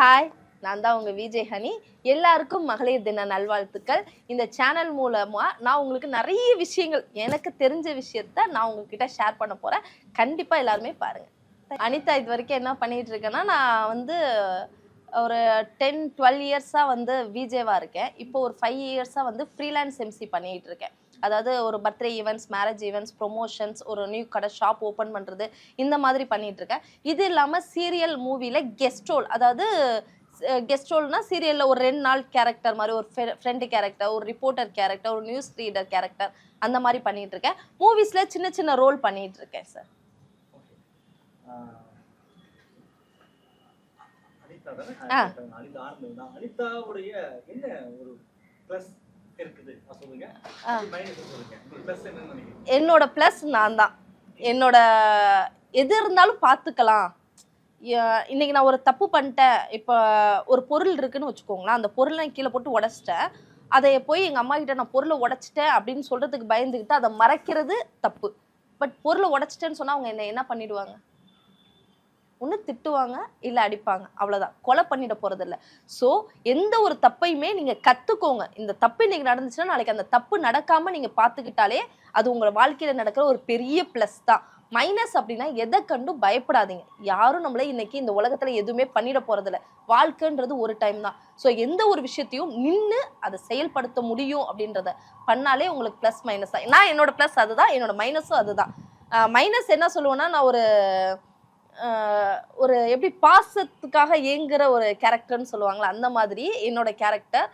Hi நான் தான் உங்கள் விஜய் ஹனி. எல்லாருக்கும் மகளிர் தின நல்வாழ்த்துக்கள். இந்த சேனல் மூலமாக நான் உங்களுக்கு நிறைய விஷயங்கள் எனக்கு தெரிஞ்ச விஷயத்த நான் உங்ககிட்ட ஷேர் பண்ண போகிறேன் கண்டிப்பாக எல்லாருமே பாருங்கள் அனிதா இது வரைக்கும் என்ன பண்ணிகிட்டு இருக்கேன்னா நான் வந்து ஒரு டென் டுவெல் இயர்ஸாக வந்து விஜேவாக இருக்கேன். இப்போ ஒரு ஃபைவ் இயர்ஸாக வந்து ஃப்ரீலான்ஸ் எம்சி பண்ணிகிட்டு இருக்கேன். அதாவது ஒரு birthday events marriage events promotions ஒரு நியூ கடை ஷாப் ஓப்பன் பண்ணுறது இந்த மாதிரி பண்ணிட்டு இருக்கேன். இது இல்லாமல் சீரியல் மூவியில் கெஸ்ட் ரோல் அதாவது கெஸ்ட் ரோல்னா சீரியலில் ஒரு ரெண்டு நாள் கேரக்டர் மாதிரி ஒரு ஃப்ரெண்டு கேரக்டர் ஒரு ரிப்போர்ட்டர் கேரக்டர் ஒரு நியூஸ் ரீடர் கேரக்டர் அந்த மாதிரி பண்ணிட்டு இருக்கேன். மூவிஸில் சின்ன சின்ன ரோல் பண்ணிட்டு இருக்கேன் சார். அனிதாவுடைய என்ன ஒரு ப்ளஸ் என்னோட ப்ளஸ் நான் தான். என்னோட எது இருந்தாலும் பார்த்துக்கலாம் இன்னைக்கு நான் ஒரு தப்பு பண்ணிட்டேன். இப்போ ஒரு பொருள் இருக்குன்னு வச்சுக்கோங்களேன். அந்த பொருளை நான் கீழே போட்டு உடச்சிட்டேன். அதை போய் எங்கள் அம்மா கிட்ட நான் பொருளை உடைச்சிட்டேன் அப்படின்னு சொல்கிறதுக்கு பயந்துக்கிட்டு அதை மறைக்கிறது தப்பு. பட் பொருளை உடைச்சிட்டேன்னு சொன்னால் அவங்க என்ன என்ன பண்ணிடுவாங்க? ஒன்று திட்டுவாங்க இல்லை அடிப்பாங்க. அவ்வளோதான் கொலை பண்ணிட போகிறதில்ல ஸோ எந்த ஒரு தப்பையுமே நீங்கள் கற்றுக்கோங்க இந்த தப்பு இன்னைக்கு நடந்துச்சுன்னா நாளைக்கு அந்த தப்பு நடக்காமல் நீங்கள் பார்த்துக்கிட்டாலே அது உங்கள் வாழ்க்கையில் நடக்கிற ஒரு பெரிய ப்ளஸ் தான். மைனஸ் அப்படின்னா எதை கண்டும் பயப்படாதீங்க. யாரும் நம்மள இன்னைக்கு இந்த உலகத்தில் எதுவுமே பண்ணிட போகிறதில்ல வாழ்க்கைன்றது ஒரு டைம் தான். ஸோ எந்த ஒரு விஷயத்தையும் நின்று அதை செயல்படுத்த முடியும் அப்படின்றத பண்ணாலே உங்களுக்கு ப்ளஸ் மைனஸ் தான் நான் என்னோட ப்ளஸ் அதுதான். என்னோட மைனஸும் அதுதான். மைனஸ் என்ன சொல்லுவேன்னா நான் ஒரு ஒரு எப்படி பாசத்துக்காக ஏங்குற ஒரு கேரக்டர்னு சொல்லுவாங்களா அந்த மாதிரி என்னோட கேரக்டர்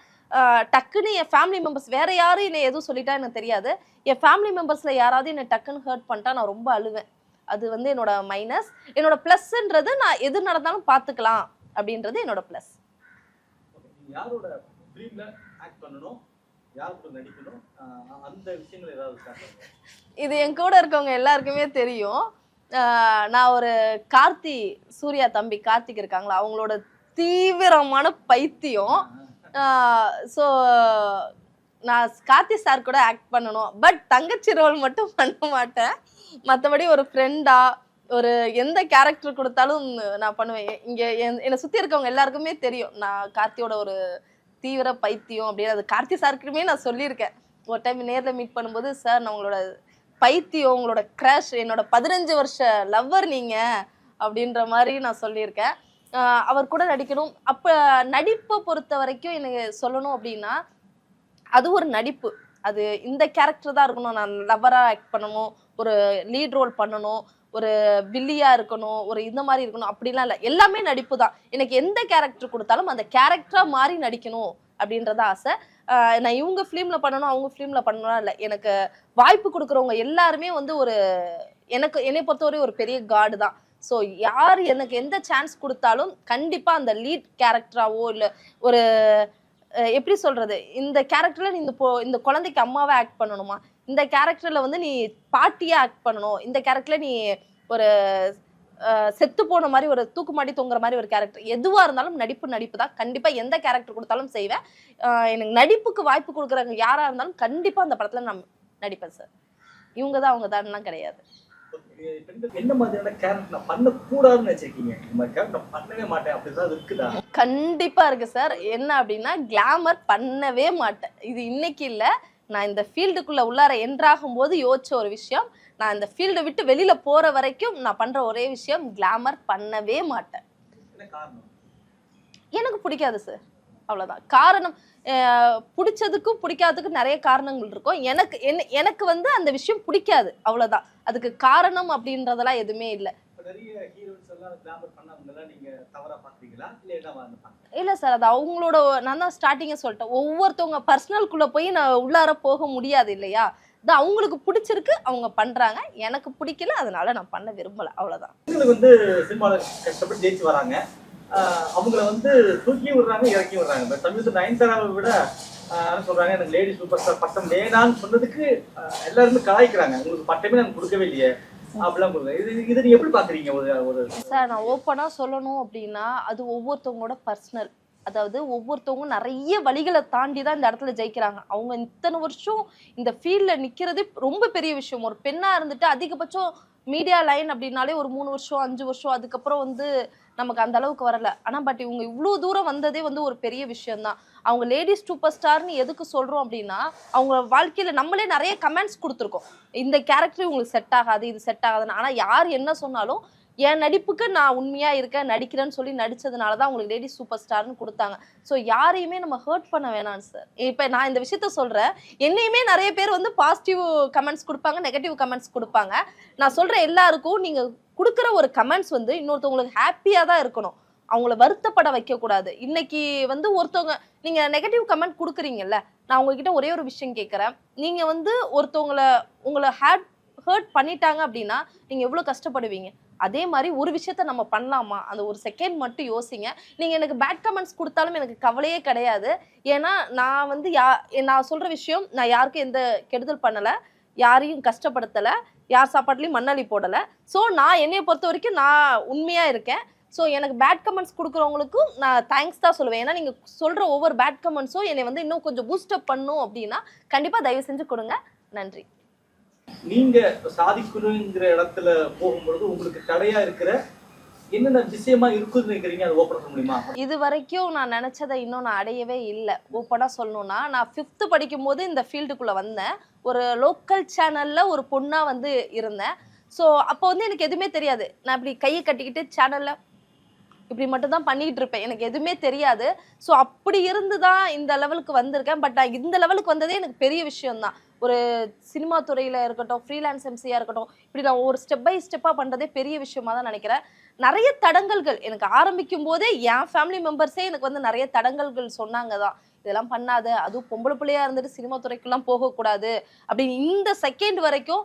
டக்குன்னு என் ஃபேமிலி மெம்பர்ஸ் வேற யாரும் என்னை எதுவும் சொல்லிட்டா எனக்கு தெரியாது. என் ஃபேமிலி மெம்பர்ஸ்ல யாராவது என்னை டக்குன்னு ஹர்ட் பண்ணிட்டா நான் ரொம்ப அழுவேன். அது வந்து என்னோட மைனஸ் என்னோட ப்ளஸ்ன்றது நான் எது நடந்தாலும் பார்த்துக்கலாம் அப்படின்றது என்னோட ப்ளஸ். இது என் கூட இருக்கவங்க எல்லாருக்குமே தெரியும். நான் ஒரு கார்த்தி சூர்யா தம்பி கார்த்திக் இருக்காங்களா அவங்களோட தீவிரமான பைத்தியம். ஸோ நான் கார்த்தி சார் கூட ஆக்ட் பண்ணணும். பட் தங்கச்சி ரோல் மட்டும் பண்ண மாட்டேன். மற்றபடி ஒரு ஃப்ரெண்டா ஒரு எந்த கேரக்டர் கொடுத்தாலும் நான் பண்ணுவேன். இங்கே என்னை சுற்றி இருக்கவங்க எல்லாருக்குமே தெரியும். நான் கார்த்தியோட ஒரு தீவிர பைத்தியம் அப்படின்னு. அது கார்த்தி சாருக்குமே நான் சொல்லியிருக்கேன். ஒரு டைம் நேரில் மீட் பண்ணும்போது சார் நான் உங்களோட பைத்தியம் உங்களோட கிராஷ் என்னோட பதினஞ்சு வருஷ லவ்வர் நீங்கள் அப்படின்ற மாதிரி நான் சொல்லியிருக்கேன். அவர் கூட நடிக்கணும். அப்போ நடிப்பை பொறுத்த வரைக்கும் எனக்கு சொல்லணும் அப்படின்னா அது ஒரு நடிப்பு. அது இந்த கேரக்டர் தான் இருக்கணும். நான் லவ்வராக ஆக்ட் பண்ணணும். ஒரு லீட் ரோல் பண்ணணும். ஒரு வில்லியா இருக்கணும். ஒரு இந்த மாதிரி இருக்கணும். அப்படிலாம் இல்லை. எல்லாமே நடிப்பு தான். எனக்கு எந்த கேரக்டர் கொடுத்தாலும் அந்த கேரக்டராக மாறி நடிக்கணும் அப்படின்றத ஆசை. நான் இவங்க ஃபிலிமில் பண்ணணும் அவங்க ஃபிலிமில் பண்ணணும் இல்லை. எனக்கு வாய்ப்பு கொடுக்குறவங்க எல்லாருமே வந்து ஒரு எனக்கு என்னை பொறுத்தவரை ஒரு பெரிய காடு தான். ஸோ யார் எனக்கு எந்த சான்ஸ் கொடுத்தாலும் கண்டிப்பாக அந்த லீட் கேரக்டராகவோ இல்லை ஒரு எப்படி சொல்கிறது இந்த கேரக்டரில் நீ இந்த போ இந்த குழந்தைக்கு அம்மாவை ஆக்ட் பண்ணணுமா? இந்த கேரக்டரில் வந்து நீ பாட்டியாக ஆக்ட் பண்ணணும். இந்த கேரக்டரில் நீ ஒரு செத்து போன மாதிரி ஒரு தூக்குமாடி தொங்குற மாதிரி ஒரு கேரக்டர் எதுவா இருந்தாலும் நடிப்பு நடிப்பு தான். கண்டிப்பா எந்த கேரக்டர் கொடுத்தாலும் செய்வேன். எனக்கு நடிப்புக்கு வாய்ப்பு கொடுக்குறவங்க யாரா இருந்தாலும் கண்டிப்பா அந்த படத்துல நான் நடிப்பேன் சார் இவங்க தான் அவங்க தான்லாம் கிடையாது. கண்டிப்பா இருக்கு சார். என்ன அப்படின்னா கிளாமர் பண்ணவே மாட்டேன். இது இன்னைக்கு இல்ல. நான் இந்த ஃபீல்டுக்குள்ள உள்ளார என்றாகும் போது யோசிச்ச ஒரு விஷயம். நான் இந்த ஃபீல்டை விட்டு வெளியில போற வரைக்கும் நான் பண்ற ஒரே விஷயம் கிளாமர் பண்ணவே மாட்டேன். எனக்கு பிடிக்காது சார். அவ்வளவுதான். காரணம் பிடிச்சதுக்கும் பிடிக்காததுக்கும் நிறைய காரணங்கள் இருக்கும். எனக்கு என்ன- எனக்கு வந்து அந்த விஷயம் பிடிக்காது அவ்வளவுதான். அதுக்கு காரணம் அப்படின்றதெல்லாம் எதுவுமே இல்லை. இல்ல சார் அது அவங்களோட நான் தான் ஸ்டார்டிங்கே சொல்லிட்டேன். ஒவ்வொருத்தவங்க பர்சனல்குள்ள போய் நான் உள்ளார போக முடியாது இல்லையா? இது அவங்களுக்கு பிடிச்சிருக்கு அவங்க பண்றாங்க. எனக்கு பிடிக்கல அதனால நான் பண்ண விரும்பல அவ்வளவுதான். வந்து அவங்கள வந்து தூக்கி விடுறாங்க இறக்கி விடுறாங்க. இப்போ சமீபத்தில் நயன்தாராவை விட சொல்றாங்க எனக்கு லேடி சூப்பர் ஸ்டார் பட்டம் வேணான்னு சொன்னதுக்கு எல்லாருமே கலாய்க்கிறாங்க. உங்களுக்கு பட்டமே நாங்கள் கொடுக்கவே இல்லையே. எப்படி சார் நான் ஓப்பனாக சொல்லணும் அப்படின்னா அது ஒவ்வொருத்தவங்களோட பர்சனல் அதாவது ஒவ்வொருத்தவங்க நிறைய வழிகளை தாண்டி தான் இந்த இடத்துல ஜெயிக்கிறாங்க. அவங்க இத்தனை வருஷம் இந்த ஃபீல்டில் நிற்கிறது ரொம்ப பெரிய விஷயம். ஒரு பெண்ணாக இருந்துட்டு அதிகபட்சம் மீடியா லைன் அப்படின்னாலே ஒரு மூணு வருஷம் அஞ்சு வருஷம் அதுக்கப்புறம் வந்து நமக்கு அந்த அளவுக்கு வரல. ஆனா பட் இவங்க இவ்வளோ தூரம் வந்ததே வந்து ஒரு பெரிய விஷயம்தான். அவங்க லேடிஸ் சூப்பர் ஸ்டார்னு எதுக்கு சொல்றோம் அப்படின்னா அவங்க வாழ்க்கையில நம்மளே நிறைய கமெண்ட்ஸ் கொடுத்துருக்கோம். இந்த கேரக்டர் உங்களுக்கு செட் ஆகாது இது செட் ஆகாதுன்னு. ஆனா யார் என்ன சொன்னாலும் என் நடிப்புக்கு நான் உண்மையா இருக்கேன் நடிக்கிறேன்னு சொல்லி நடிச்சதுனால தான் உங்களுக்கு லேடி சூப்பர் ஸ்டார்னு கொடுத்தாங்க. ஸோ யாரையுமே நம்ம ஹர்ட் பண்ண வேணாம் சார் இப்போ நான் இந்த விஷயத்த சொல்றேன். என்னையுமே நிறைய பேர் வந்து பாசிட்டிவ் கமெண்ட்ஸ் கொடுப்பாங்க நெகட்டிவ் கமெண்ட்ஸ் கொடுப்பாங்க. நான் சொல்ற எல்லாருக்கும் நீங்க கொடுக்குற ஒரு கமெண்ட்ஸ் வந்து இன்னொருத்தவங்களுக்கு ஹாப்பியாக தான் இருக்கணும். அவங்கள வருத்தப்பட வைக்கக்கூடாது. இன்னைக்கு வந்து ஒருத்தவங்க நீங்கள் நெகட்டிவ் கமெண்ட் கொடுக்குறீங்கல்ல நான் உங்ககிட்ட ஒரே ஒரு விஷயம் கேட்குறேன். நீங்கள் வந்து ஒருத்தவங்கள உங்களை ஹேட் ஹர்ட் பண்ணிட்டாங்க அப்படின்னா நீங்கள் எவ்வளோ கஷ்டப்படுவீங்க? அதே மாதிரி ஒரு விஷயத்த நம்ம பண்ணலாமா? அந்த ஒரு செகண்ட் மட்டும் யோசிங்க. நீங்க எனக்கு பேட் கமெண்ட்ஸ் கொடுத்தாலும் எனக்கு கவலையே கிடையாது. ஏன்னா நான் வந்து யா நான் சொல்ற விஷயம் நான் யாருக்கும் எந்த கெடுதல் பண்ணல. யாரையும் கஷ்டப்படுத்தல. யார் சாப்பாட்லேயும் மண்ணாளி போடல. ஸோ நான் என்னைய பொறுத்த வரைக்கும் நான் உண்மையா இருக்கேன். ஸோ எனக்கு பேட் கமெண்ட்ஸ் கொடுக்குறவங்களுக்கும் நான் தேங்க்ஸ் தான் சொல்லுவேன். ஏன்னா நீங்கள் சொல்கிற ஒவ்வொரு பேட் கமெண்ட்ஸும் என்னை வந்து இன்னும் கொஞ்சம் பூஸ்டப் பண்ணும் அப்படின்னா கண்டிப்பாக தயவு செஞ்சு கொடுங்க. நன்றி. நீங்க சாதிக்கணுங்கிற இடத்துல போகும்பொழுது உங்களுக்கு தடையா இருக்கிற என்னென்ன விஷயமா இருக்குன்னு நினைக்கிறீங்க? அது ஓப்பன் பண்ண முடியுமா? இது வரைக்கும் நான் நினச்சதை இன்னும் நான் அடையவே இல்லை. ஓப்பனாக சொல்லணும்னா நான் ஃபிஃப்த்து படிக்கும்போது இந்த ஃபீல்டுக்குள்ளே வந்தேன். ஒரு லோக்கல் சேனலில் ஒரு பொண்ணாக வந்து இருந்தேன். ஸோ அப்போ வந்து எனக்கு எதுவுமே தெரியாது. நான் இப்படி கையை கட்டிக்கிட்டு சேனலில் இப்படி மட்டும் தான் பண்ணிக்கிட்டு இருப்பேன். எனக்கு எதுவுமே தெரியாது. ஸோ அப்படி இருந்து தான் இந்த லெவலுக்கு வந்திருக்கேன். பட் நான் இந்த லெவலுக்கு வந்ததே எனக்கு பெரிய விஷயம் தான் ஒரு சினிமா துறையில் இருக்கட்டும் ஃப்ரீலான்ஸ் எம்சியாக இருக்கட்டும் இப்படி நான் ஒரு ஸ்டெப் பை ஸ்டெப்பாக பண்ணுறதே பெரிய விஷயமா தான் நினைக்கிறேன். நிறைய தடங்கல்கள் எனக்கு ஆரம்பிக்கும் போதே என் ஃபேமிலி மெம்பர்ஸே எனக்கு வந்து நிறைய தடங்கல்கள் சொன்னாங்க தான். இதெல்லாம் பண்ணாத அதுவும் பொம்பளை பிள்ளையா இருந்துட்டு சினிமா துறைக்கெல்லாம் போகக்கூடாது அப்படின்னு இந்த செகண்ட் வரைக்கும்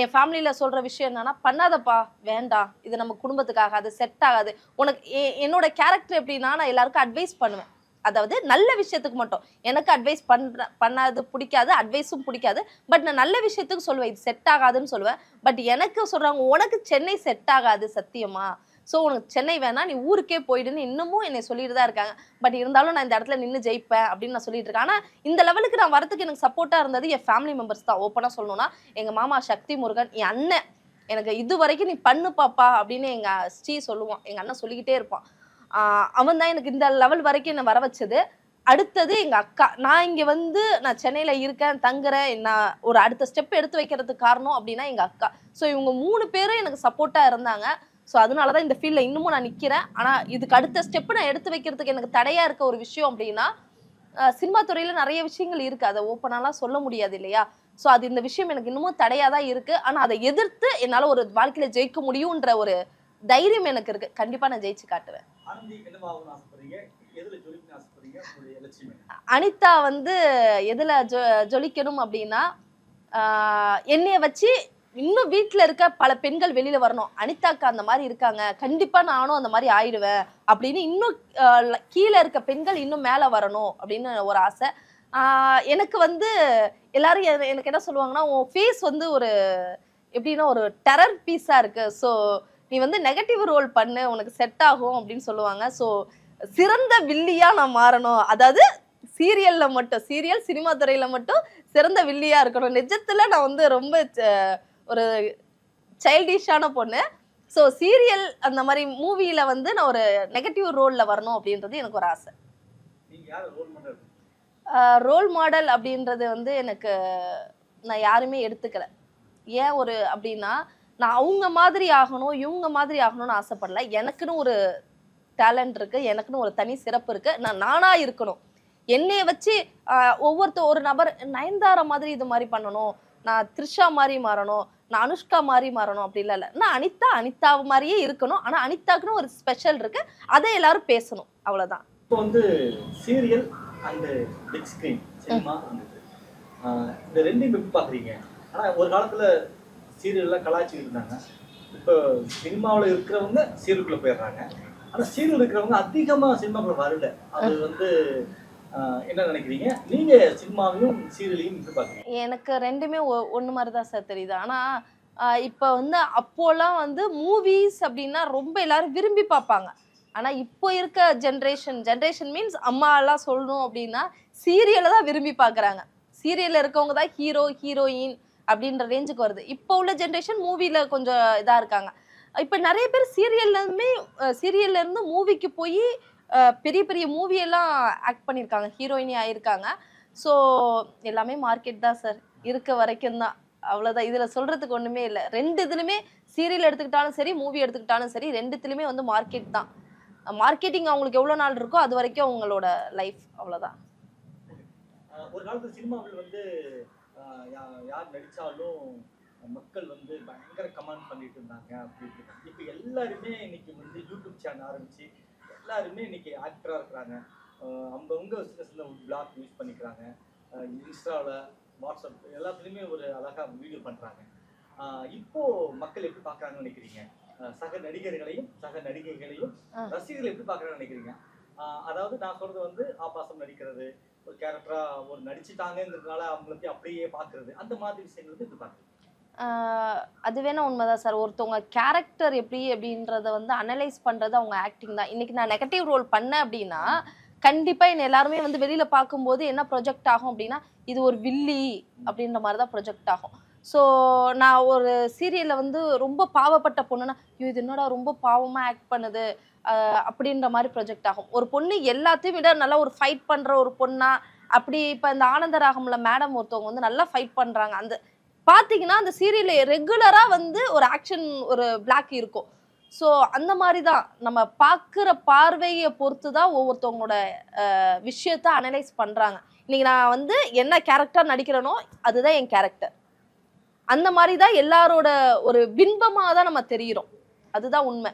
என் ஃபேமிலியில் சொல்கிற விஷயம் என்னன்னா பண்ணாதப்பா வேண்டாம். இது நம்ம குடும்பத்துக்காக அது செட் ஆகாது. உனக்கு எ- என்னோட கேரக்டர் எப்படின்னா நான் எல்லாருக்கும் அட்வைஸ் பண்ணுவேன். அதாவது நல்ல விஷயத்துக்கு மட்டும். எனக்கு அட்வைஸ் பண்ற பண்ணாது பிடிக்காது அட்வைஸும் பிடிக்காது. பட் நான் நல்ல விஷயத்துக்கு சொல்லுவேன். இது செட் ஆகாதுன்னு சொல்லுவேன். பட் எனக்கு சொல்றாங்க உனக்கு சென்னை செட் ஆகாது சத்தியமா? ஸோ உனக்கு சென்னை வேணா நீ ஊருக்கே போயிடுன்னு இன்னமும் என்னை சொல்லிட்டு தான் இருக்காங்க. பட் இருந்தாலும் நான் இந்த இடத்துல நின்று ஜெயிப்பேன் அப்படின்னு நான் சொல்லிட்டு இருக்கேன். ஆனால் இந்த லெவலுக்கு நான் வரதுக்கு எனக்கு சப்போர்ட்டாக இருந்தது என் ஃபேமிலி மெம்பர்ஸ் தான். ஓப்பனாக சொல்லணும்னா எங்கள் மாமா சக்தி முருகன் என் அண்ணன். எனக்கு இது வரைக்கும் நீ பண்ணு பாப்பா அப்படின்னு எங்கள் ஸ்ரீ சொல்லுவான். எங்கள் அண்ணன் சொல்லிக்கிட்டே இருப்பான். அவன் தான் எனக்கு இந்த லெவல் வரைக்கும் என்னை வர வச்சது. அடுத்தது எங்க அக்கா நான் இங்க வந்து நான் சென்னையில இருக்கேன் தங்குறேன் நான் ஒரு அடுத்த ஸ்டெப் எடுத்து வைக்கிறதுக்கு காரணம் அப்படின்னா எங்க அக்கா. ஸோ இவங்க மூணு பேரும் எனக்கு சப்போர்ட்டா இருந்தாங்க. ஸோ அதனால தான் இந்த ஃபீல்டில் இன்னமும் நான் நிற்கிறேன் ஆனால் இதுக்கு அடுத்த ஸ்டெப் நான் எடுத்து வைக்கிறதுக்கு எனக்கு தடையாக இருக்க ஒரு விஷயம் அப்படின்னா சினிமா துறையில் நிறைய விஷயங்கள் இருக்குது அதை ஓப்பனாலாம் சொல்ல முடியாது இல்லையா? ஸோ அது இந்த விஷயம் எனக்கு இன்னமும் தடையாக தான் இருக்குது ஆனால் அதை எதிர்த்து என்னால் ஒரு வாழ்க்கையில் ஜெயிக்க முடியுன்ற ஒரு தைரியம் எனக்கு இருக்கு. கண்டிப்பா நான் ஜெயிச்சு காட்டுவேன். அனிதா வந்து எதுல ஜொலிக்கணும் அப்படின்னா என்னைய வச்சு இன்னும் வீட்ல இருக்க பல பெண்கள் வெளியில வரணும். அனிதாக்கு அந்த மாதிரி இருக்காங்க. கண்டிப்பா நானும் அந்த மாதிரி ஆயிடுவேன் அப்படின்னு இன்னும் கீழே இருக்க பெண்கள் இன்னும் மேல வரணும் அப்படின்னு ஒரு ஆசை. எனக்கு வந்து எல்லாரும் எனக்கு என்ன சொல்லுவாங்கன்னா உன் ஃபேஸ் வந்து ஒரு எப்படின்னா ஒரு டெரர் பீஸா இருக்கு. ஸோ நீ வந்து நெகட்டிவ் ரோல் பண்ணு உனக்கு செட் ஆகும் அப்படின்னு சொல்லுவாங்க. ஸோ சிறந்த வில்லியா நான் மாறணும். அதாவது சீரியல்ல மட்டும் சீரியல் சினிமா துறையில மட்டும் சிறந்த வில்லியா இருக்கணும். நிஜத்துல நான் வந்து ரொம்ப ஒரு சைல்டிஷான பொண்ணு. ஸோ சீரியல் அந்த மாதிரி மூவியில வந்து நான் ஒரு நெகட்டிவ் ரோல்ல வரணும் அப்படின்றது எனக்கு ஒரு ஆசை. ரோல் மாடல் அப்படின்றது வந்து எனக்கு நான் யாருமே எடுத்துக்கல. ஏன் ஒரு அப்படின்னா நான் அவங்க மாதிரி ஆகணும் இவங்க மாதிரி ஆகணும்னு ஆசைப்படல. எனக்குன்னு ஒரு டேலண்ட் இருக்கு எனக்குன்னு ஒரு தனி சிறப்பு இருக்கு. நான் நானா இருக்கணும். என்னைய வச்சு ஒவ்வொருத்த ஒரு நபர் நயன்தாரா மாதிரி இது மாதிரி பண்ணணும். நான் த்ரிஷா மாதிரி மாறணும். நான் அனுஷ்கா மாதிரி மாறணும். அப்படி இல்லை நான் அனிதா அனிதா மாதிரியே இருக்கணும். ஆனா அனிதாக்குன்னு ஒரு ஸ்பெஷல் இருக்கு. அதை எல்லாரும் பேசணும். அவ்வளவுதான். இப்போ வந்து serial and big screen cinema இந்த ரெண்டையும் எப்படி பாக்குறீங்க? ஆனா ஒரு காலத்துல சீரியல்லாம் கலாய்ச்சிட்டு இருந்தாங்க. இப்போ சினிமாவில் இருக்கிறவங்க சீரியலுக்குள்ள போயிடுறாங்க. ஆனால் சீரியல் இருக்கிறவங்க அதிகமாக சினிமாக்குள்ள வரல. அது வந்து என்ன நினைக்கிறீங்க? நீங்க சினிமாவையும் சீரியலையும் எனக்கு ரெண்டுமே ஒன்று மாதிரி தான் சார் தெரியுது. ஆனால் இப்போ வந்து அப்போலாம் வந்து மூவிஸ் அப்படின்னா ரொம்ப எல்லாரும் விரும்பி பார்ப்பாங்க. ஆனால் இப்போ இருக்க ஜென்ரேஷன் ஜென்ரேஷன் மீன்ஸ் அம்மாலாம் சொல்லணும் அப்படின்னா சீரியலை தான் விரும்பி பார்க்குறாங்க. சீரியலில் இருக்கவங்க தான் ஹீரோ ஹீரோயின் அப்படின்ற ரேஞ்சுக்கு வருது. இப்போ உள்ள ஜென்ரேஷன் மூவியில் கொஞ்சம் இதாக இருக்காங்க. இப்போ நிறைய பேர் சீரியல்லுமே சீரியல்லேருந்து மூவிக்கு போய் பெரிய பெரிய மூவியெல்லாம் ஆக்ட் பண்ணியிருக்காங்க. ஹீரோயினி ஆயிருக்காங்க. ஸோ எல்லாமே மார்க்கெட் தான் சார் இருக்க வரைக்கும் தான். அவ்வளோதான் இதில் சொல்கிறதுக்கு ஒன்றுமே இல்லை. ரெண்டு இதுலையுமே சீரியல் எடுத்துக்கிட்டாலும் சரி மூவி எடுத்துக்கிட்டாலும் சரி ரெண்டுத்துலையுமே வந்து மார்க்கெட் தான். மார்க்கெட்டிங் அவங்களுக்கு எவ்வளோ நாள் இருக்கோ அது வரைக்கும் அவங்களோட லைஃப் அவ்வளோதான் ஒரு காலத்துல சினிமாவில் வந்து யார் நடிச்சாலும் மக்கள் வந்து பயங்கர கமெண்ட் பண்ணிட்டு இருந்தாங்க அப்படின்னு இப்போ எல்லாருமே இன்னைக்கு வந்து யூடியூப் சேனல் ஆரம்பிச்சு எல்லாருமே இன்னைக்கு ஆக்டரா இருக்கிறாங்க. அவங்கவங்க சின்ன சின்ன பிளாக் யூஸ் பண்ணிக்கிறாங்க. இன்ஸ்டாவில் வாட்ஸ்அப் எல்லாத்துலேயுமே ஒரு அழகா வீடியோ பண்றாங்க. ஆஹ் இப்போ மக்கள் எப்படி பார்க்கறாங்கன்னு நினைக்கிறீங்க? சக நடிகர்களையும் சக நடிகைகளையும். ரசிகர்கள் எப்படி பார்க்கறாங்கன்னு நினைக்கிறீங்க? அதாவது நான் சொல்றது வந்து ஆபாசம் நடிக்கிறது ஒரு கேரக்டரா ஒரு நடிச்சிட்டாங்கிறதுனால அவங்கள அப்படியே பாக்குறது. அந்த மாதிரி விஷயங்கள் வந்து இது பாக்குறது அது வேணா உண்மைதான் சார். ஒருத்தவங்க கேரக்டர் எப்படி அப்படின்றத வந்து அனலைஸ் பண்றது அவங்க ஆக்டிங் தான். இன்னைக்கு நான் நெகட்டிவ் ரோல் பண்ணேன் அப்படின்னா கண்டிப்பா என்ன எல்லாருமே வந்து வெளியில பார்க்கும்போது என்ன ப்ரொஜெக்ட் ஆகும் அப்படின்னா இது ஒரு வில்லி அப்படின்ற மாதிரி தான் ப்ரொஜெக்ட் ஆகும். ஸோ நான் ஒரு சீரியலில் வந்து ரொம்ப பாவப்பட்ட பொண்ணுன்னா ஐயோ இது என்னடா ரொம்ப பாவமாக ஆக்ட் பண்ணுது? அப்படின்ற மாதிரி ப்ரொஜெக்ட் ஆகும். ஒரு பொண்ணு எல்லாத்தையும் விட நல்லா ஒரு ஃபைட் பண்ணுற ஒரு பொண்ணா அப்படி இப்போ இந்த ஆனந்தராகம்ல மேடம் ஒருத்தவங்க வந்து நல்லா ஃபைட் பண்ணுறாங்க அந்த பார்த்தீங்கன்னா அந்த சீரியலில் ரெகுலராக வந்து ஒரு ஆக்ஷன் ஒரு பிளாக் இருக்கும். ஸோ அந்த மாதிரி தான். நம்ம பார்க்குற பார்வையை பொறுத்து தான் ஒவ்வொருத்தவங்களோட விஷயத்த அனலைஸ் பண்ணுறாங்க இன்னைக்கு நான் வந்து என்ன கேரக்டர் நடிக்கிறேனோ அதுதான் என் கேரக்டர் அந்த மாதிரி தான் எல்லாரோட ஒரு பின்பமாக தான் நம்ம தெரிகிறோம் அதுதான் உண்மை.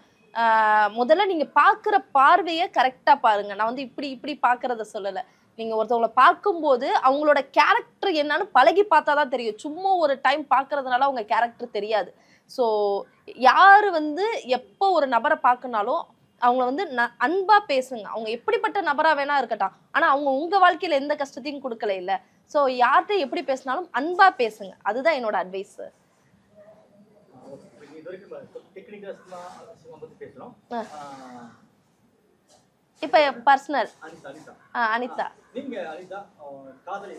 முதல்ல நீங்கள் பார்க்குற பார்வையை கரெக்டாக பாருங்க. நான் வந்து இப்படி இப்படி பார்க்குறத சொல்லலை. நீங்கள் ஒருத்தவங்களை பார்க்கும்போது அவங்களோட கேரக்டர் என்னன்னு பழகி பார்த்தா தான் தெரியும். சும்மா ஒரு டைம் பார்க்கறதுனால அவங்க கேரக்டர் தெரியாது. ஸோ யார் வந்து எப்போ ஒரு நபரை பார்க்கனாலும் அவங்கள வந்து அன்பா பேசுங்க. அவங்க எப்படிப்பட்ட நபரா வேணா இருக்கட்டும். ஆனா அவங்க உங்க வாழ்க்கையில எந்த கஷ்டத்தையும் கொடுக்கல இல்ல. ஸோ யார்கிட்ட எப்படி பேசினாலும் அன்பா பேசுங்க. அதுதான் என்னோட அட்வைஸ் இப்ப ஆ. பர்சனல் அனிதா அனிதா. காதலை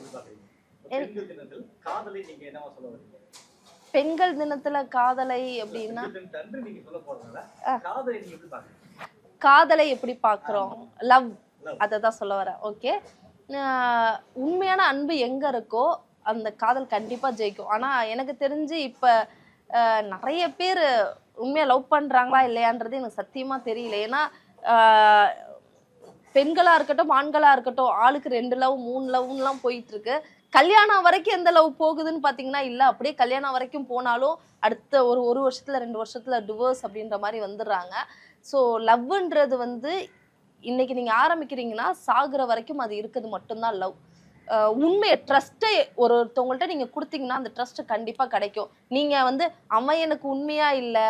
பெண்கள் தினத்தில் காதலை நீங்க பெண்கள் தினத்துல காதலை அப்படின்னா காதலை எப்படி பார்க்குறோம்? லவ். அதை தான் சொல்ல வரேன். ஓகே? உண்மையான அன்பு எங்க இருக்கோ அந்த காதல் கண்டிப்பா ஜெயிக்கும். ஆனா எனக்கு தெரிஞ்சு இப்ப நிறைய பேர் உண்மையா லவ் பண்றாங்களா இல்லையான்றது எனக்கு சத்தியமா தெரியல. ஏன்னா அஹ், பெண்களா இருக்கட்டும் ஆண்களா இருக்கட்டும் ஆளுக்கு ரெண்டு லவ் மூணு லவ்லாம் போயிட்டு இருக்கு கல்யாணம் வரைக்கும் எந்த லவ் போகுதுன்னு பாத்தீங்கன்னா இல்ல. அப்படியே கல்யாணம் வரைக்கும் போனாலும் அடுத்த ஒரு ஒரு வருஷத்துல ரெண்டு வருஷத்துல டிவோர்ஸ் அப்படின்ற மாதிரி வந்துடுறாங்க. ஸோ லவ்ன்றது வந்து இன்னைக்கு நீங்க ஆரம்பிக்கிறீங்கன்னா சாகுற வரைக்கும் அது இருக்கிறது மட்டும்தான் லவ். உண்மையை ட்ரஸ்ட்டை ஒரு ஒருத்தவங்கள்ட்ட நீங்கள் கொடுத்தீங்கன்னா அந்த ட்ரஸ்ட்டு கண்டிப்பாக கிடைக்கும். நீங்கள் வந்து அவன் எனக்கு உண்மையாக இல்லை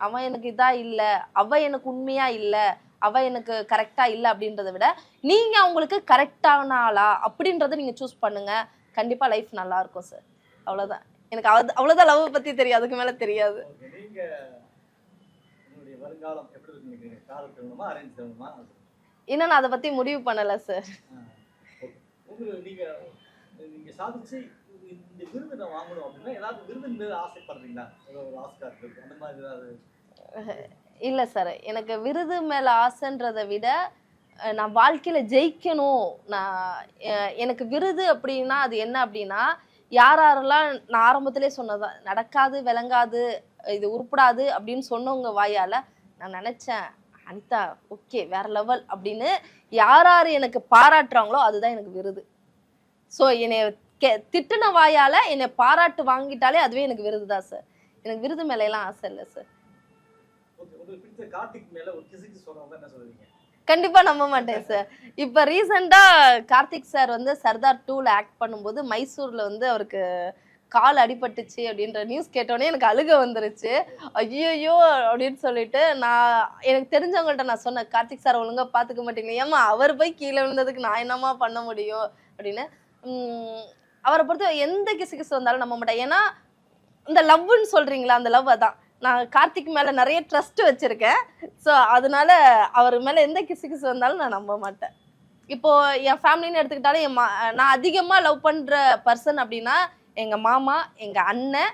அவன் எனக்கு இதாக இல்லை அவள் எனக்கு உண்மையாக இல்லை அவள் எனக்கு கரெக்டாக இல்லை அப்படின்றத விட நீங்கள் அவங்களுக்கு கரெக்டான ஆளா அப்படின்றத நீங்கள் சூஸ் பண்ணுங்கள் கண்டிப்பாக லைஃப் நல்லா இருக்கும் சார் அவ்வளோதான் எனக்கு அவ்வளோதான் லவ் பற்றி தெரியும். அதுக்கு மேலே தெரியாது. காதல் திருமணமா அரேஞ்ச் திருமணமா இன்னும் நான் அதை பத்தி முடிவு பண்ணல சார் உங்க நீங்க நீங்க சாதிச்சு இந்த விருது நான் வாங்கணும் அப்படின்னா ஏதாவது விருது மீது ஆசைப்படுறீங்களா? ஏதோ ஒரு ஆஸ்கார் இருக்கு. அந்த மாதிரி ஏதாவது? இல்ல சார் எனக்கு விருது மேல ஆசைன்றதை விட நான் வாழ்க்கையில ஜெயிக்கணும். நான் எனக்கு விருது அப்படின்னா அது என்ன அப்படின்னா யார் யாரெல்லாம் நான் ஆரம்பத்திலே சொன்னதான் நடக்காது விளங்காது இது உருப்படாது அப்படின்னு சொன்னவங்க வாயால நான் நினைச்சேன் அனிதா ஓகே வேற லெவல் அப்படின்னு யார் யார் எனக்கு பாராட்டுறாங்களோ அதுதான் எனக்கு விருது. ஸோ என்னை கெ திட்டுன வாயால என்னை பாராட்டு வாங்கிட்டாலே அதுவே எனக்கு விருது தான் சார் எனக்கு விருது மேல எல்லாம் ஆசை இல்லை சார் கண்டிப்பா நம்ப மாட்டேன் சார் இப்ப ரீசெண்டா கார்த்திக் சார் வந்து சர்தார் டூல ஆக்ட் பண்ணும்போது மைசூர்ல வந்து அவருக்கு கால் அடிபட்டுச்சு அப்படின்ற நியூஸ் கேட்டோடனே எனக்கு அழுக வந்துருச்சு. ஐயோயோ அப்படின்னு சொல்லிட்டு நான் எனக்கு தெரிஞ்சவங்கள்ட்ட நான் சொன்னேன் கார்த்திக் சார் ஒழுங்காக பார்த்துக்க மாட்டீங்களா. ஏமா அவர் போய் கீழே விழுந்ததுக்கு நான் என்னமா பண்ண முடியும்? அப்படின்னு. அவரை பொறுத்த எந்த கிசு கிசு வந்தாலும் நம்ப மாட்டேன் ஏன்னா இந்த லவ்னு சொல்கிறீங்களா அந்த லவ் அதான். நான் கார்த்திக் மேலே நிறைய ட்ரஸ்ட் வச்சுருக்கேன். ஸோ அதனால அவர் மேலே எந்த கிசு கிசு வந்தாலும் நான் நம்ப மாட்டேன். இப்போது என் ஃபேமிலின்னு எடுத்துக்கிட்டாலும் என் மா- நான் அதிகமாக லவ் பண்ணுற பர்சன் அப்படின்னா எங்கள் மாமா எங்கள் அண்ணன்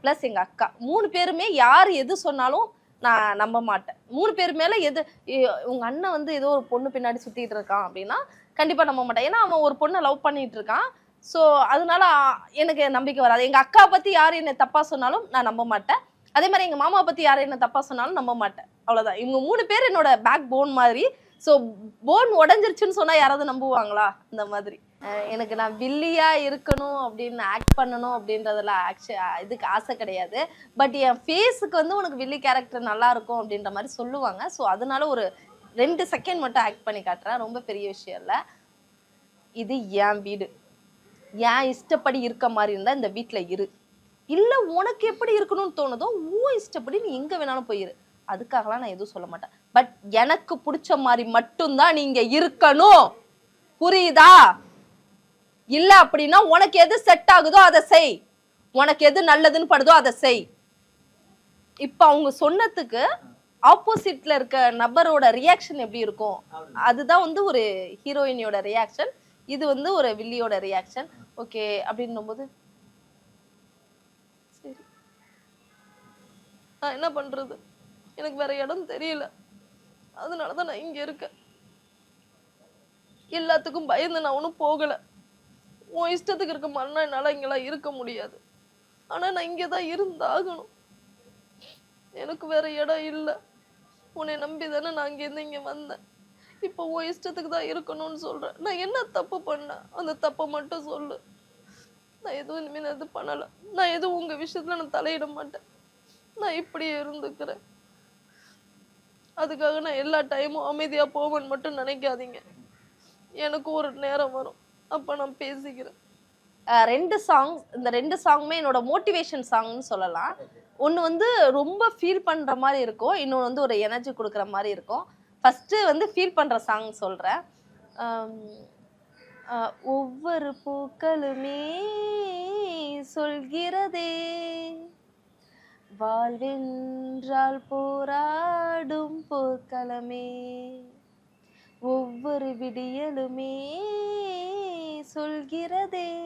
ப்ளஸ் எங்கள் அக்கா. மூணு பேருமே யார் எது சொன்னாலும் நான் நம்ப மாட்டேன். மூணு பேர் மேலே எது உங்கள் அண்ணன் வந்து ஏதோ ஒரு பொண்ணு பின்னாடி சுற்றிட்டு இருக்கான் அப்படின்னா கண்டிப்பாக நம்ப மாட்டேன். ஏன்னா அவன் ஒரு பொண்ணை லவ் பண்ணிட்டு இருக்கான். ஸோ அதனால எனக்கு நம்பிக்கை வராது. எங்கள் அக்கா பற்றி யார் என்னை தப்பாக சொன்னாலும் நான் நம்ப மாட்டேன். அதே மாதிரி எங்கள் மாமா பற்றி யார் என்ன தப்பாக சொன்னாலும் நம்ப மாட்டேன். அவ்வளோதான் இவங்க மூணு பேர் என்னோட பேக் போன் மாதிரி. ஸோ போன் உடஞ்சிருச்சுன்னு சொன்னால் யாராவது நம்புவாங்களா? அந்த மாதிரி. எனக்கு நான் வில்லியா இருக்கணும் அப்படின்னு ஆக்ட் பண்ணணும் அப்படின்றதுல ஆக்ஷ இதுக்கு ஆசை கிடையாது. பட் என் ஃபேஸுக்கு வந்து உனக்கு வில்லி கேரக்டர் நல்லா இருக்கும் அப்படின்ற மாதிரி சொல்லுவாங்க. ஸோ அதனால ஒரு ரெண்டு செகண்ட் மட்டும் ஆக்ட் பண்ணி காட்டுறேன். ரொம்ப பெரிய விஷயம் இல்லை. இது என் வீடு. என் இஷ்டப்படி இருக்க மாதிரி இருந்தால் இந்த வீட்டில் இரு. இல்லை உனக்கு எப்படி இருக்கணும்னு தோணுதோ ஊ இஷ்டப்படி நீ எங்கே வேணாலும் போயிரு அதுக்காகலாம் நான் எதுவும் சொல்ல மாட்டேன். பட் எனக்கு பிடிச்ச மாதிரி மட்டும்தான் நீங்கள் இருக்கணும். புரியுதா? இல்ல அப்படின்னா உனக்கு எது செட் ஆகுதோ அதை செய். உனக்கு எது நல்லதுன்னு படுதோ அதை செய். இப்ப அவங்க சொன்னதுக்கு ஆப்போசிட்ல இருக்க நபரோட ரியாக்ஷன் எப்படி இருக்கும்? அதுதான் வந்து ஒரு ஹீரோயினியோட ரியாக்ஷன் இது வந்து ஒரு வில்லியோட ரியாக்ஷன் ஓகே அப்படின்னும் போது சரி. நான் என்ன பண்றது? எனக்கு வேற இடம் தெரியல. அதனால தான் நான் இங்க இருக்கேன். எல்லாத்துக்கும் பயந்து நான் ஒன்றும் போகல. உன் இஷ்டத்துக்கு இருக்க மண்ணா என்னால இங்கெல்லாம் இருக்க முடியாது. ஆனா நான் இங்கே தான் இருந்தாகணும். எனக்கு வேற இடம் இல்லை. உன்னை நம்பி தானே நான் அங்கேருந்து இங்க வந்தேன். இப்போ உன் இஷ்டத்துக்கு தான் இருக்கணும்னு சொல்றேன். நான் என்ன தப்பு பண்ணேன்? அந்த தப்பை மட்டும் சொல்லு. நான் எதுவும் இனிமேல் இது பண்ணலை. நான் எதுவும் உங்க விஷயத்துல நான் தலையிட மாட்டேன். நான் இப்படியே இருந்துக்கிறேன். அதுக்காக நான் எல்லா டைமும் அமைதியா போவேன்னு மட்டும் நினைக்காதீங்க. எனக்கு ஒரு நேரம் வரும். அப்போ நான் பேசிக்கிறேன். ரெண்டு சாங்ஸ் இந்த ரெண்டு சாங்குமே என்னோட மோட்டிவேஷன் சாங்னு சொல்லலாம். ஒன்று வந்து ரொம்ப ஃபீல் பண்ணுற மாதிரி இருக்கும் இன்னொன்று வந்து ஒரு எனர்ஜி கொடுக்குற மாதிரி இருக்கும். ஃபஸ்ட்டு வந்து ஃபீல் பண்ணுற சாங் சொல்கிறேன் ஒவ்வொரு பூக்களுமே சொல்கிறதே வாழ்வென்றால் போராடும் போர்க்களமே. ஒவ்வொரு விடியலுமே சொல்கிறதே.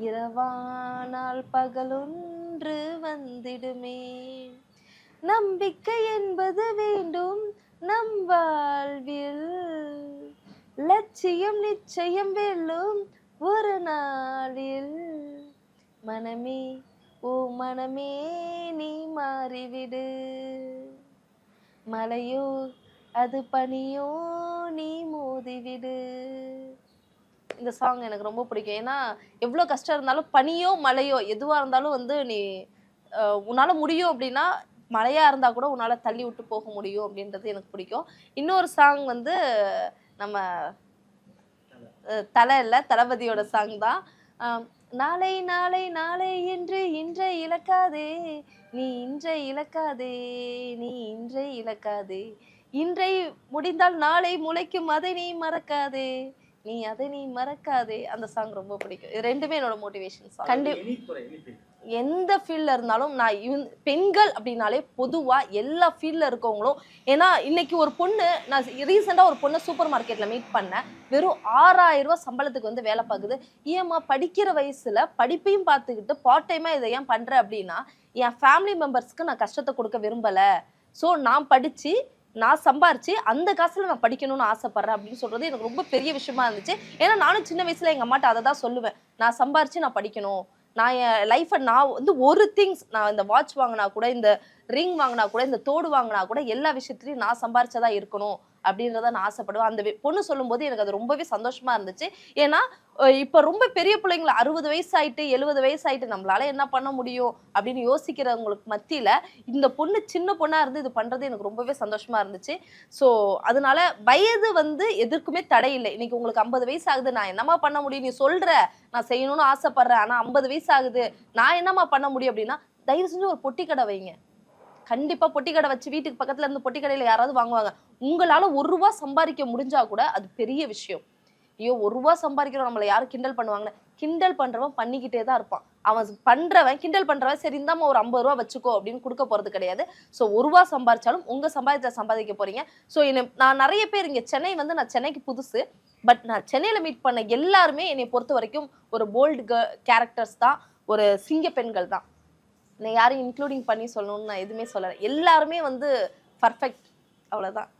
இரவானால் பகலொன்று வந்திடுமே. நம்பிக்கை என்பது வேண்டும் நம் வாழ்வில். லட்சியம் நிச்சயம் வெல்லும் ஒரு நாளில். மனமே ஓ மனமே நீ மாறிவிடு. மலையோ அது பனியோ நீ மோதிவிடு. இந்த சாங் எனக்கு ரொம்ப பிடிக்கும். ஏன்னா எவ்வளோ கஷ்டம் இருந்தாலும் பனியோ மழையோ எதுவாக இருந்தாலும் வந்து நீ உன்னால் முடியும் அப்படின்னா மழையாக இருந்தால் கூட உன்னால் தள்ளி விட்டு போக முடியும் அப்படின்றது எனக்கு பிடிக்கும். இன்னொரு சாங் வந்து நம்ம தலை இல்லை தளபதியோட சாங் தான். நாளை நாளை நாளை என்று இன்றை இழக்காதே நீ இன்றை இழக்காதே நீ இன்றை இழக்காதே. இன்றை முடிந்தால் நாளை முளைக்கும் அதை நீ மறக்காதே. நீ அதை நீ மறக்காதே. அந்த சாங் ரொம்ப பிடிக்கும். இது ரெண்டுமே என்னோட மோட்டிவேஷன் சாங் கண்டி இனித்துறை இனிப்பு எந்த ஃபீல்ட்ல இருந்தாலும் நான் இவன் பெண்கள் அப்படின்னாலே பொதுவா எல்லா ஃபீல்ட்ல இருக்கவங்களும் ஏன்னா இன்னைக்கு ஒரு பொண்ணு நான் ரீசெண்டாக ஒரு பொண்ணை சூப்பர் மார்க்கெட்ல மீட் பண்ணேன். வெறும் ஆறாயிரம் ரூபாய் சம்பளத்துக்கு வந்து வேலை பார்க்குது. ஏம்மா படிக்கிற வயசுல படிப்பையும் பார்த்துக்கிட்டு பார்ட் டைமா இதை ஏன் பண்ற அப்படின்னா என் ஃபேமிலி மெம்பர்ஸ்க்கு நான் கஷ்டத்தை கொடுக்க விரும்பல. ஸோ நான் படிச்சு நான் சம்பாரிச்சு அந்த காசுல நான் படிக்கணும்னு ஆசைப்படுறேன் அப்படின்னு சொல்றது எனக்கு ரொம்ப பெரிய விஷயமா இருந்துச்சு. ஏன்னா நானும் சின்ன வயசுல எங்க அம்மாட்ட அதை தான் சொல்லுவேன். நான் சம்பாரிச்சு நான் படிக்கணும். நான் என் லைஃப்பை நான் வந்து ஒரு திங்ஸ் நான் இந்த வாட்ச் வாங்கினா கூட இந்த ரிங் வாங்கினா கூட இந்த தோடு வாங்கினா கூட எல்லா விஷயத்துலையும் நான் சம்பாரிச்சதா இருக்கணும். அப்படின்றத நான் ஆசைப்படுவேன். அந்த பொண்ணு சொல்லும்போது எனக்கு அது ரொம்பவே சந்தோஷமா இருந்துச்சு. ஏன்னா இப்போ இப்ப ரொம்ப பெரிய பிள்ளைங்கள அறுபது வயசு ஆயிட்டு எழுபது வயசு ஆயிட்டு நம்மளால என்ன பண்ண முடியும் அப்படின்னு யோசிக்கிறவங்களுக்கு மத்தியில இந்த பொண்ணு சின்ன பொண்ணா இருந்து இது பண்றது எனக்கு ரொம்பவே சந்தோஷமா இருந்துச்சு. ஸோ அதனால வயது வந்து எதற்குமே தடை இல்லை. இன்னைக்கு உங்களுக்கு ஐம்பது வயசு ஆகுது நான் என்னம்மா பண்ண முடியும்? நீ சொல்ற. நான் செய்யணும்னு ஆசைப்படுறேன். ஆனா ஐம்பது வயசு ஆகுது நான் என்னம்மா பண்ண முடியும் அப்படின்னா தயவு செஞ்சு ஒரு பொட்டி கடை வைங்க. கண்டிப்பா பொட்டி கடை வச்சு வீட்டுக்கு பக்கத்துல இருந்து பொட்டி கடையில யாராவது வாங்குவாங்க. உங்களால் ஒரு ரூபா சம்பாதிக்க முடிஞ்சா கூட அது பெரிய விஷயம். ஐயோ ஒரு ரூபா சம்பாதிக்கிறோம் நம்மளை யாரும் கிண்டல் பண்ணுவாங்கன்னு? கிண்டல் பண்ணுறவன் பண்ணிக்கிட்டே தான் இருப்பான். அவன் பண்ணுறவன் கிண்டல் பண்ணுறவன் சரி இந்தாம ஒரு ஐம்பது ரூபா வச்சுக்கோ அப்படின்னு கொடுக்க போகிறது கிடையாது. ஸோ ஒரு ரூபா சம்பாதிச்சாலும் உங்கள் சம்பாதித்த சம்பாதிக்க போகிறீங்க ஸோ என்னை நான் நிறைய பேர் இங்கே சென்னை வந்து நான் சென்னைக்கு புதுசு. பட் நான் சென்னையில் மீட் பண்ண எல்லாருமே என்னை பொறுத்த வரைக்கும் ஒரு போல்டு கேரக்டர்ஸ் தான். ஒரு சிங்க பெண்கள் தான். நான் யாரையும் இன்க்ளூடிங் பண்ணி சொல்லணும்னு நான் எதுவுமே சொல்லலை. எல்லாருமே வந்து பர்ஃபெக்ட் அவ்வளோதான்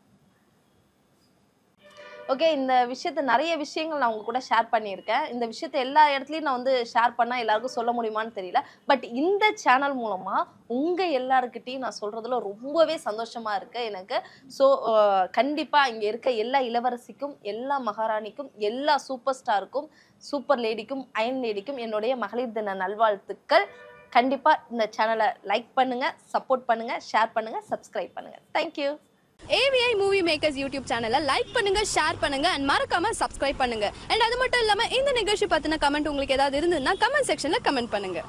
ஓகே இந்த விஷயத்த நிறைய விஷயங்கள் நான் உங்க கூட ஷேர் பண்ணியிருக்கேன். இந்த விஷயத்த எல்லா இடத்துலையும் நான் வந்து ஷேர் பண்ணால் எல்லாருக்கும் சொல்ல முடியுமான்னு தெரியல. பட் இந்த சேனல் மூலமாக உங்கள் எல்லாருக்கிட்டையும் நான் சொல்கிறதுல ரொம்பவே சந்தோஷமாக இருக்கேன் எனக்கு. ஸோ கண்டிப்பாக இங்கே இருக்க எல்லா இளவரசிக்கும் எல்லா மகாராணிக்கும் எல்லா சூப்பர் ஸ்டாருக்கும் சூப்பர் லேடிக்கும் அயன் லேடிக்கும் என்னுடைய மகளிர் தின நல்வாழ்த்துக்கள். கண்டிப்பாக இந்த சேனலை லைக் பண்ணுங்கள் சப்போர்ட் பண்ணுங்கள் ஷேர் பண்ணுங்கள் சப்ஸ்கிரைப் பண்ணுங்கள் thank you AVI movie makers YouTube சேனலை லைக் பண்ணுங்க ஷேர் பண்ணுங்க அண்ட் மறக்காம சப்ஸ்கிரைப் பண்ணுங்க. அண்ட் அது மட்டும் இல்லாம இந்த நிகழ்ச்சி பத்தின கமெண்ட் உங்களுக்கு ஏதாவது இருந்ததுன்னா கமெண்ட் செக்ஷன்ல கமெண்ட் பண்ணுங்க.